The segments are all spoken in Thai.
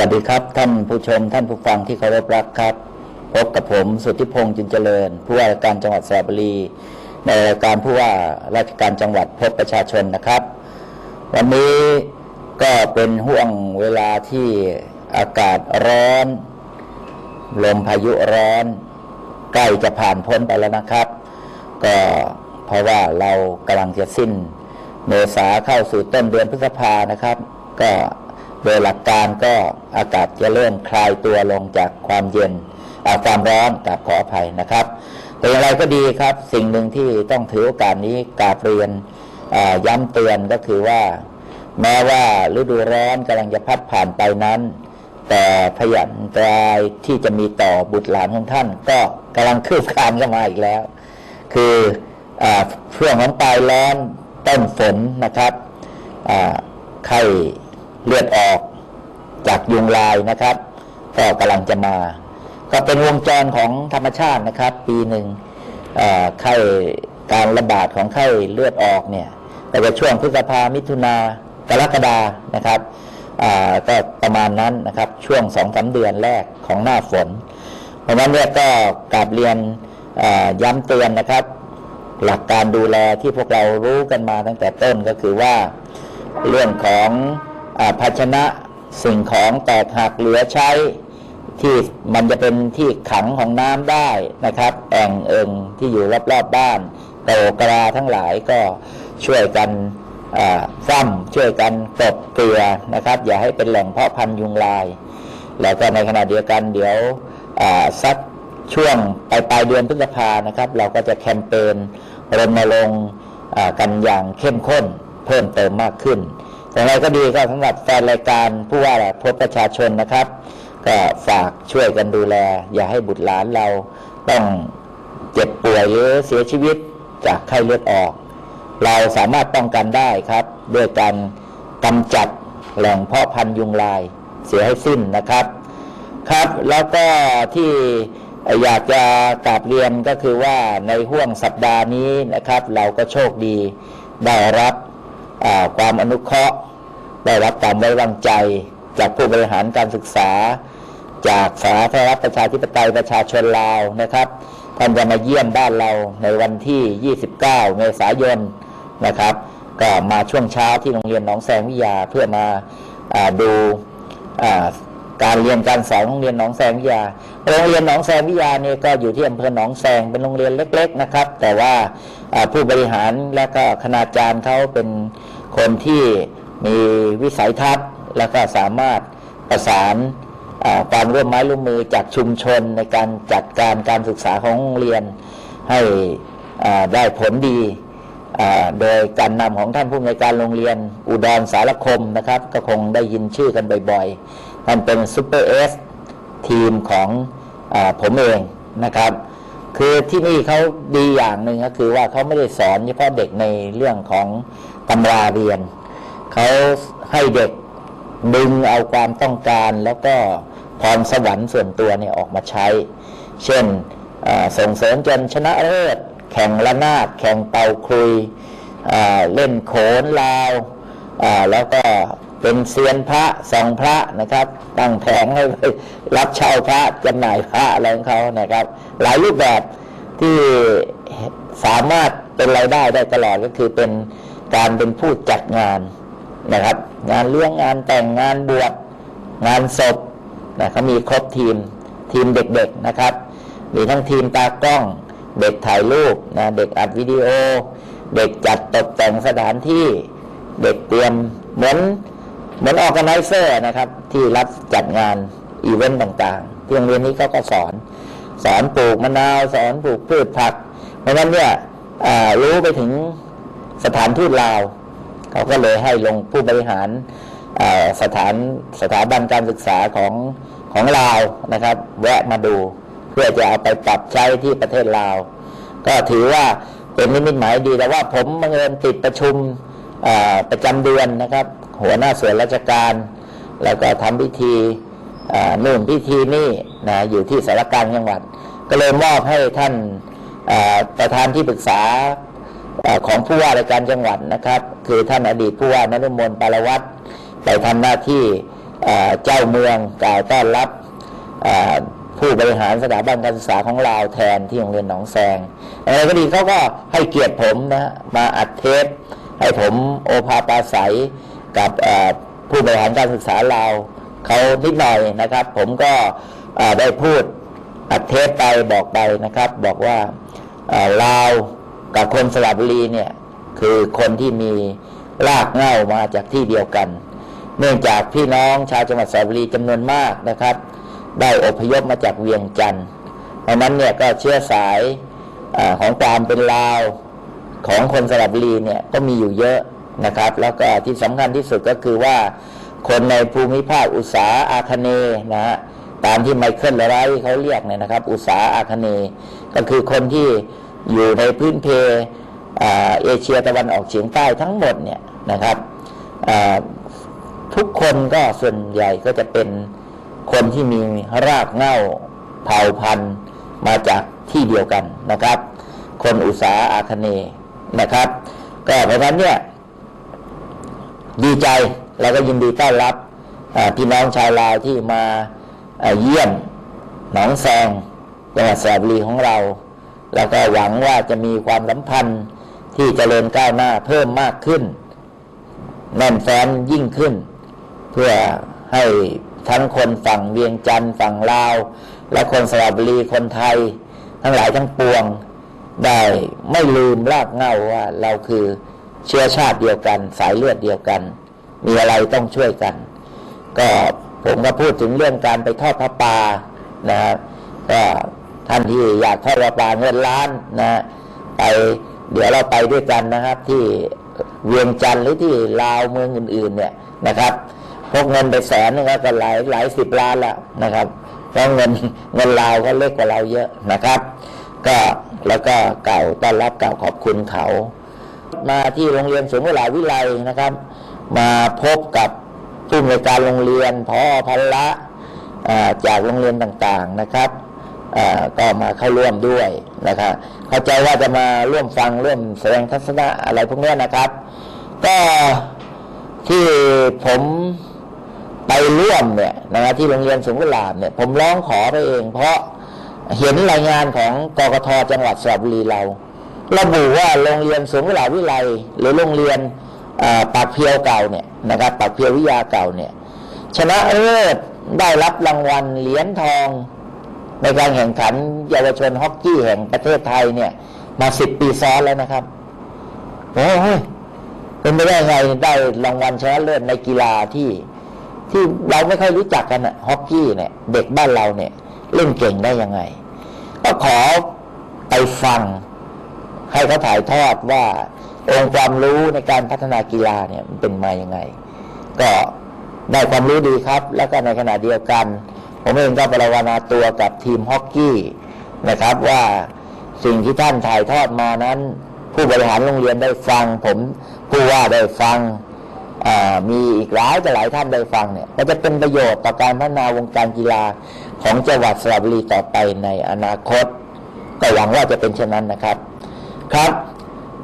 สวัสดีครับ ท่านผู้ชม ท่านผู้ฟังที่เคารพรักครับ พบกับผมสุทธิพงษ์จุนเจริญ ผู้ว่าราชการจังหวัดสระบุรี ในรายการผู้ว่าราชการจังหวัดพบประชาชนนะครับ วันนี้ก็เป็นห่วงเวลาที่อากาศร้อน ลมพายุร้อน ใกล้จะผ่านพ้นไปแล้วนะครับ ก็เพราะว่าเรากำลังจะสิ้น เมษาเข้าสู่ต้นเดือนพฤษภานะครับ ก็ โดยหลักการก็อากาศจะเริ่มคลายตัวลงจากความเย็นอาความร้อนกับขออภัยนะครับ แต่อย่างไรก็ดีครับ สิ่งหนึ่งที่ต้องถือโอกาสนี้กราบเรียนย้ำเตือนก็คือว่า แม้ว่าฤดูร้อนกำลังจะพัดผ่านไปนั้น แต่พยันตรายที่จะมีต่อบุตรหลานของท่าน ก็กำลังคืบคลานเข้ามาอีกแล้ว คืออาช่วงของปลายร้อนต้นฝนนะครับไข้ เลือดออกจากยุงลายนะครับก็กำลังจะมา ก็เป็นวงจรของธรรมชาตินะครับ ปีหนึ่งไข้การระบาดของไข้เลือดออกเนี่ยแต่ว่าช่วงพฤษภามิถุนากรกฎานะครับก็ประมาณนั้นนะครับช่วงสองสาเดือนแรกของหน้าฝน เพราะฉะนั้นเนี่ยก็กราบเรียนย้ำเตือนนะครับ หลักการดูแลที่พวกเรารู้กันมาตั้งแต่ต้นก็คือว่าเรื่องของ ภาชนะสิ่งของแตกหักเหลือใช้ที่มันจะเป็นที่ขังของน้ำได้นะครับ แอ่งเอิงที่อยู่รอบๆบบ้านโตกราทั้งหลายก็ช่วยกันอ่าซ่อมช่วยกันกบเกลือนะครับ อย่าให้เป็นแหล่งเพาะพันธุ์ยุงลาย แล้วก็ในขณะเดียวกันเดี๋ยวอ่าสักช่วงปลายปลายเดือนพฤษภานะครับ เราก็จะแคมเปญรณรงค์อ่ากันอย่างเข้มข้นเพิ่มเติมมากขึ้น แต่อะไรก็ดีก็สำหรับแฟนรายการผู้ว่าพบประชาชนนะครับ ก็ฝากช่วยกันดูแล อย่าให้บุตรหลานเราต้องเจ็บป่วยหรือเสียชีวิตจากไข้เลือดออก เราสามารถป้องกันได้ครับ ด้วยการกำจัดแหล่งเพาะพันธุ์ยุงลายเสียให้สิ้นนะครับครับ แล้วก็ที่อยากจะกราบเรียนก็คือว่าในห่วงสัปดาห์นี้นะครับ เราก็โชคดีได้รับ ความอนุเคราะห์ ได้รับการไว้วางใจ จากผู้บริหารการศึกษา จากสาธารณรัฐประชาธิปไตยประชาชนลาวนะครับท่านจะมาเยี่ยมบ้านเราในวันที่ 29 เมษายนนะครับ ก็มาช่วงเช้าที่โรงเรียนหนองแสงวิทยาเพื่อมาอดูอ การเรียนการสอนโรงเรียนหนองแซงวิทยา โรงเรียนหนองแซงวิทยาเนี่ยก็อยู่ที่อำเภอหนองแซงเป็นโรงเรียนเล็ก ๆนะครับ แต่ว่าผู้บริหารและก็คณาจารย์เขาเป็นคนที่มีวิสัยทัศน์ แล้วก็สามารถประสานอ่าความร่วมไม้ร่วมมือจากชุมชนในการจัดการการศึกษาของโรงเรียนให้ได้ผลดีโดยการนำของท่านผู้อำนวยการโรงเรียนอุดรสารคมนะครับ ก็คงได้ยินชื่อกันบ่อยๆ ท่านเป็นซูเปอร์เอสทีมของอผมเองนะครับ คือที่นี่เขาดีอย่างหนึ่งก็คือว่าเขาไม่ได้สอนเฉพาะเด็กในเรื่องของตำราเรียน เขาให้เด็กดึงเอาความต้องการแล้วก็พรสวรรค์ส่วนตัวเนี่ยออกมาใช้ เช่นส่งเสริมจนชนะเลิศแข่งระนาดแข่งเป่าคลุยเล่นโขนลาวแล้วก็ เป็นเซียนพระสองพระนะครับ ตั้งแผงให้รับเช่าพระจำหน่ายพระอะไรของเขานะครับ หลายรูปแบบที่สามารถเป็นรายได้ได้ตลอดก็คือเป็นการเป็นผู้จัดงานนะครับ งานเลี้ยงงานแต่งงานบวชงานศพนะเขามีครบทีมทีมเด็กๆนะครับ มีทั้งทีมตากล้อง เด็กถ่ายรูปนะเด็กอัดวิดีโอ เด็กจัดตกแต่งสถานที่ เด็กเตรียมเหมือน เหมือนออกกันไนเซอร์นะครับ ที่รับจัดงานอีเวนต์ต่างๆที่โรงเรียนนี้เขาก็สอน สอนปลูกมะนาว สอนปลูกพืชผัก เพราะฉะนั้นเนี่ยรู้ไปถึงสถานทูตลาวเขาก็เลยให้ลงผู้บริหารสถานสถาบันการศึกษาของของลาวนะครับ แวะมาดู เพื่อจะเอาไปปรับใช้ที่ประเทศลาว ก็ถือว่าเป็นนิมิตหมายดีแต่ว่าผมบังเอิญติดประชุมประจำเดือนนะครับ หัวหน้าส่วนราชการ แล้วก็ทำพิธีนู่นพิธีนี่นะอยู่ที่สารการจังหวัด ก็เลยมอบให้ท่านประธานที่ปรึกษาอของผู้ว่าราชการจังหวัดนะครับ คือท่านอดีตผู้ว่านฤมลปารวัตรไปทำหน้าที่เจ้าเมืองกล่าวต้อนรับผู้บริหารสถาบันการศึกษาของลาวแทนที่โรงเรียนหนองแซงอะไรก็ดีเขาก็ให้เกียรติผมนะมาอัดเทปให้ผมโอภาปาศัย กับผู้บริหารการศึกษาลาเขานิดหน่อยนะครับ ผมก็ได้พูดอัดเทปไปบอกไปนะครับ บอกว่าเอ่อลาวกับคนสระบุรีเนี่ยคือคนที่มีรากเหง้ามาจากที่เดียวกัน เนื่องจากพี่น้องชาวจังหวัดสระบุรีจำนวนมากนะครับ ได้อพยพมาจากเวียงจันทร์เพราะนั้นเนี่ยก็เชื้อสายอของความเป็นลาวของคนสระบุรีเนี่ยก็มีอยู่เยอะ นะครับ แล้วก็ที่สำคัญที่สุดก็คือว่า คนในภูมิภาคอุตสาอาคเนนะฮะตามที่ไมเคิลไรเขาเรียกเนี่ยนะครับ อุตสาอาคเนก็คือคนที่อยู่ในพื้นเพอเอเชียตะวันออกเฉียงใต้ทั้งหมดเนี่ยนะครับทุกคนก็ส่วนใหญ่ก็จะเป็นคนที่มีรากเหง้าเผ่าพันธุ์มาจากที่เดียวกันนะครับ คนอุตสาอาคเนนะครับ ก็เพราะฉะนั้นเนี่ย ดีใจแล้วก็ยินดีต้อนรับพี่น้องชาวลาวที่มาเยี่ยมหนองแซงจังหวัดสระบุรีของเรา แล้วก็หวังว่าจะมีความสัมพันธ์ที่เจริญก้าวหน้าเพิ่มมากขึ้น แน่นแฟ้นยิ่งขึ้น เพื่อให้ทั้งคนฝั่งเวียงจันทร์ฝั่งลาว และคนสระบุรีคนไทย ทั้งหลายทั้งปวงได้ไม่ลืมรากเหง้าว่าเราคือ เชื้อชาติเดียวกัน สายเลือดเดียวกัน มีอะไรต้องช่วยกัน ก็ผมก็พูดถึงเรื่องการไปทอดพระปานะครับก็ท่านที่อยากทอดพระปาเงินล้านนะไปเดี๋ยวเราไปด้วยกันนะครับ ที่เวียงจันทร์หรือที่ลาวเมืองอื่น ๆ เนี่ยนะครับพกเงินไปแสนนึงก็หลายหลายสิบล้านล้วนะครับเพราะเงินเงินลาวเขาเล็กกว่าเราเยอะนะครับ ก็แล้วก็เก่าต้อนรับเก่าขอบคุณเขา มาที่โรงเรียนสวนกุลาวิไลนะครับ มาพบกับผู้อำนวยการโรงเรียนพอพันละจากโรงเรียนต่างๆนะครับก็มาเข้าร่วมด้วยนะครับเข้าใจว่าจะมาร่วมฟังร่วมแสดงทัศนะอะไรพวกนี้นะครับ ก็ที่ผมไปร่วมเนี่ยนะครับที่โรงเรียนสวนกุลาเนี่ยผมร้องขอไปเอง เพราะเห็นรายงานของกกทจังหวัดสระบุรีเรา ระบุว่าโรงเรียนสวนกุหลาวิไลหรือโรงเรียนปากเพียวเก่าเนี่ยนะครับปากเพียววิทยาเก่าเนี่ย ชนะเลิศได้รับรางวัลเหรียญทอง ในการแข่งขันเยาวชนฮอกกี้แห่งประเทศไทยเนี่ย มาสิบปีซ้อนแล้วนะครับโอ้โเป็นไปได้ไงได้รางวัลชนะเลิศในกีฬาที่ที่เราไม่ค่อยรู้จักกันอะฮอกกี้เนี่ย เด็กบ้านเราเนี่ย เล่นเก่งได้ยังไง ก็ขอไปฟัง ให้เขาถ่ายทอดว่าองค์ความรู้ในการพัฒนากีฬาเนี่ยมันเป็นมาอยังไง ก็ได้ความรู้ดีครับ แล้วก็ในขณะเดียวกัน ผมเองก็ประวนาตัวกับทีมฮอกกี้นะครับว่าสิ่งที่ท่านถ่ายทอดมานั้น ผู้บริหารโรงเรียนได้ฟัง ผมผู้ว่าได้ฟังมีอีกหลายแต่หลายท่านได้ฟังเนี่ยก็จะเป็นประโยชน์ต่อการพัฒนาวงการกีฬาของจังหวัดสระบุรีต่อไปในอนาคตก็หวังว่าจะเป็นเช่นนั้นนะครับ ครับ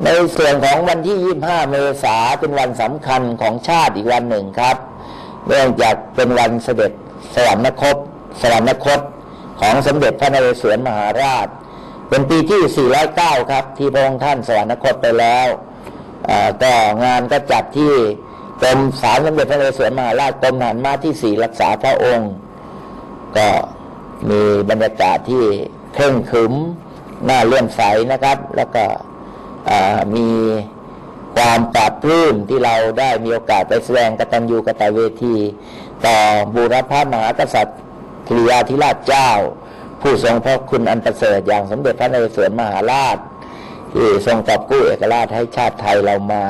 ในส่วนของวันที่ 25 เมษาเป็นวันสำคัญของชาติอีกวันหนึ่งครับ เนื่องจากเป็นวันเสด็จสวรรคตสวรรคตของสมเด็จพระนเรศวรมหาราช เป็นปีที่ 409 ครับ ที่พระองค์ท่านสวรรคตไปแล้วอ่าก็งานก็จัดที่กรมสารสมเด็จพระนเรศวรมหาราชกรมทหารมาที่4รักษาพระองค์ ก็มีบรรยากาศที่เคร่งขรึม น่าเลื่อมใสนะครับ แล้วก็มีความปราบปลื้มที่เราได้มีโอกาสไปแสดงกตัญญูกตเวที ต่อบูรพมหากษัตริย์ธริยาธิราชเจ้า ผู้ทรงพระคุณอันประเสริฐอย่างสมเด็จพระนเรศวรมหาราช ที่ทรงกอบกู้เอกราชให้ชาติไทยเรามา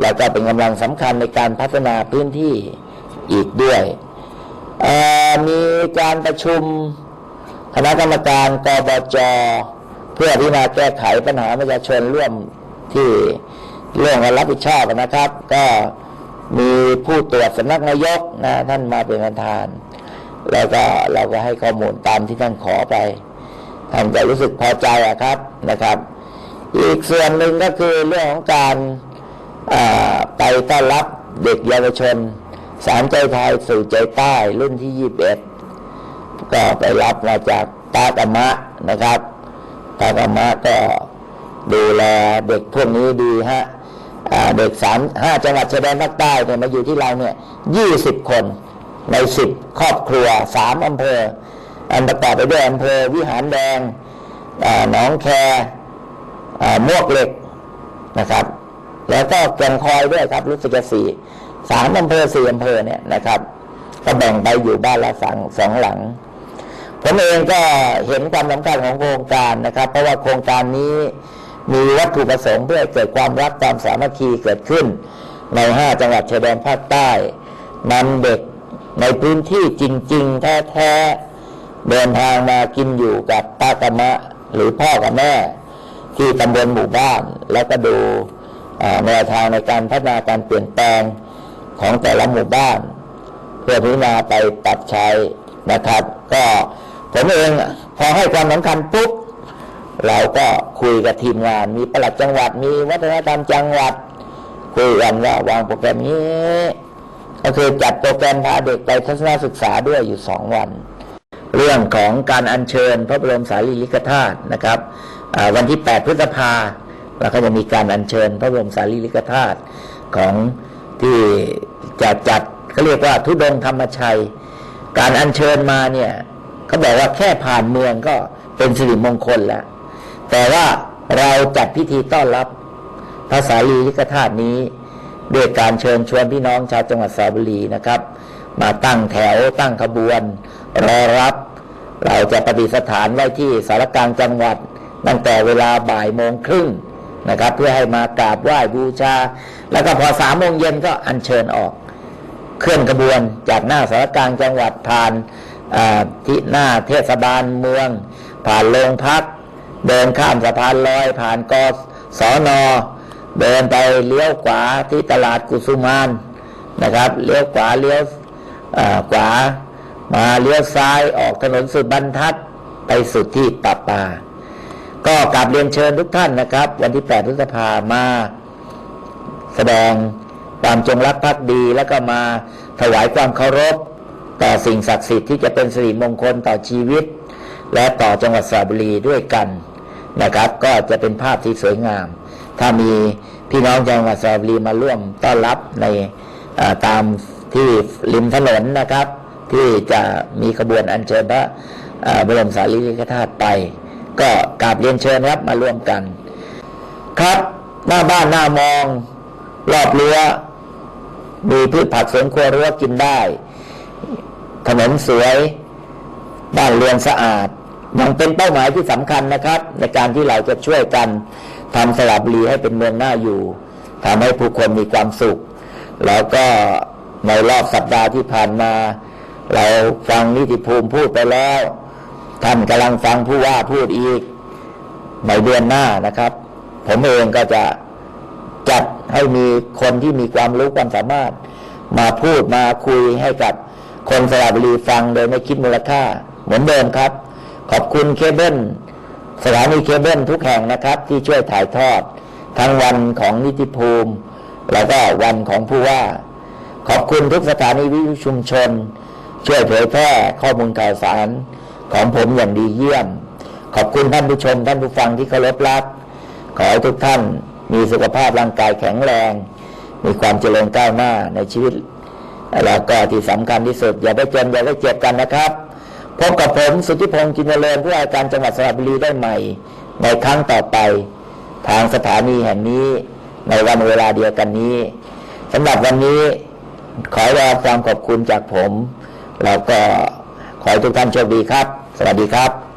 แล้วก็เป็นกำลังสำคัญในการพัฒนาพื้นที่อีกด้วย มีการประชุมคณะกรรมการกบจ เพื่อพิจารณาแก้ไขปัญหาประชาชนร่วมที่เรื่องการรับผิดชอบนะครับ ก็มีผู้ตรวจสำนักนายกนะท่านมาเป็นประธาน แล้วก็เราก็ให้ข้อมูลตามที่ท่านขอไปท่านก็รู้สึกพอใจอะครับนะครับ อีกส่วนหนึ่งก็คือเรื่องของการไปต้อนรับเด็กเยาวชน สารใจไทยสู่ใจใต้รุ่นที่ยี่สิบเอ็ดก็ไปรับมาจากตากมะนะครับ ตากามะก็ดูแลเด็กพวกนี้ดีฮะเด็กสามห้าจังหวัดชายแดนภาคใต้เนี่ยมาอยู่ที่เราเนี่ยยี่สิบคนในสิบครอบครัวสามอำเภอ อันประกอบไปด้วยอำเภอวิหารแดงหนองแคมวกเหล็กนะครับ แล้วก็แก่งคอยด้วยครับรู้สึกจะสี่สามอำเภอสี่อำเภอเนี่ยนะครับ ก็แบ่งไปอยู่บ้านละสังสองหลัง ผมเองก็เห็นความสำคัญของโครงการนะครับ เพราะว่าโครงการนี้มีวัตถุประสงค์เพื่อเกิดความรักความสามัคคีเกิดขึ้น ในห้าจังหวัดชายแดนภาคใต้นำเด็กในพื้นที่จริง ๆ แท้ๆเดินทางมากินอยู่กับป้ากมะหรือพ่อกับแม่ ที่ตำบลหมู่บ้าน แล้วก็ดูแนวทางในการพัฒนาการเปลี่ยนแปลงของแต่ละหมู่บ้าน เพื่อพิจารณาไปปรับใช้นะครับ ก็ ผมเองพอให้ความสำคัญปุ๊บเราก็คุยกับทีมงาน มีประหลัดจังหวัดมีวัฒนธรรมจังหวัด คุยกันว่าวางโปรแกรมนี้ ก็คือจัดโปรแกรมพาเด็กไปทัศนศึกษาด้วยอยู่สองวัน เรื่องของการอัญเชิญพระบรมสารีริกธาตุนะครับวันที่ 8 พฤษภาเราก็จะมีการอัญเชิญพระบรมสารีริกธาตุของที่จะจัดเขาเรียกว่าทุดงค์ธรรมชัย การอัญเชิญมาเนี่ย เขาบอกว่าแค่ผ่านเมืองก็เป็นสิริมงคลแล้ว แต่ว่าเราจัดพิธีต้อนรับพระสารีริกธาตุนี้ด้วยการเชิญชวนพี่น้องชาวจังหวัดสระบุรีนะครับ มาตั้งแถวตั้งขบวน รอรับ เราจะประดิษฐานไว้ที่สารกลางจังหวัด ตั้งแต่เวลาบ่ายโมงครึ่งนะครับ เพื่อให้มากราบไหว้บูชา แล้วก็พอสามโมงเย็นก็อัญเชิญออก เคลื่อนกระบวนจากหน้าสารกลางจังหวัดผ่าน ที่หน้าเทศบาลเมือง ผ่านโรงพัก เดินข้ามสะพานลอย ผ่านกสอนอเดินไปเลี้ยวขวาที่ตลาดกุสุมานนะครับเลี้ยวขวาเลี้ยวขวามาเลี้ยวซ้ายออกถนนสุดบรรทัดไปสุดที่ปะปาก็กราบเรียนเชิญทุกท่านนะครับ วันที่ 8 พฤษภามา แสดงความจงรักภักดีแล้วก็มาถวายความเคารพ ต่อสิ่งศักดิ์สิทธิ์ที่จะเป็นสิริมงคลต่อชีวิต และต่อจังหวัดสระบุรีด้วยกันนะครับ ก็จะเป็นภาพที่สวยงาม ถ้ามีพี่น้องจังหวัดสระบุรีมาร่วมต้อนรับในตามที่ริมถนนนะครับ ที่จะมีขบวนอัญเชิญพระบรมสารีริกธาตุไป ก็กราบเรียนเชิญครับมาร่วมกัน ครับหน้าบ้านหน้ามอง รอบเรั้วมีพืชผักสวนครัวรั้วกินได้ ถนนสวย บ้านเรือนสะอาด ยังเป็นเป้าหมายที่สำคัญนะครับ ในการที่เราจะช่วยกันทำสระบุรีให้เป็นเมืองน่าอยู่ทำให้ผู้คนมีความสุข แล้วก็ในรอบสัปดาห์ที่ผ่านมา เราฟังนิติภูมิพูดไปแล้ว ท่านกำลังฟังผู้ว่าพูดอีก ในเดือนหน้านะครับ ผมเองก็จะจัดให้มีคนที่มีความรู้ความสามารถ มาพูดมาคุยให้กับ คนสระบุรีฟังโดยไม่คิดมูลค่า เหมือนเดิมครับ ขอบคุณเคเบิลสถานีเคเบิลทุกแห่งนะครับ ที่ช่วยถ่ายทอด ทั้งวันของนิติภูมิ แล้วก็วันของผู้ว่า ขอบคุณทุกสถานีวิทยุชุมชน ช่วยเผยแพร่ข้อมูลข่าวสารของผมอย่างดีเยี่ยม ขอบคุณท่านผู้ชม ท่านผู้ฟังที่เคารพรัก ขอให้ทุกท่านมีสุขภาพร่างกายแข็งแรง มีความเจริญก้าวหน้าในชีวิต แล้วก็ที่สำคัญที่สุด อย่าได้เจ็บอย่าได้เจ็บกันนะครับ พบกับผมสุทธิพงษ์จินเจริญผู้ว่าการจังหวัดสระบุรีได้ใหม่ ในครั้งต่อไป ทางสถานีแห่งนี้ ในวันเวลาเดียวกันนี้สำหรับวันนี้ขอรอความขอบคุณจากผม แล้วก็ขอให้ทุกท่านโชคดีครับ สวัสดีครับ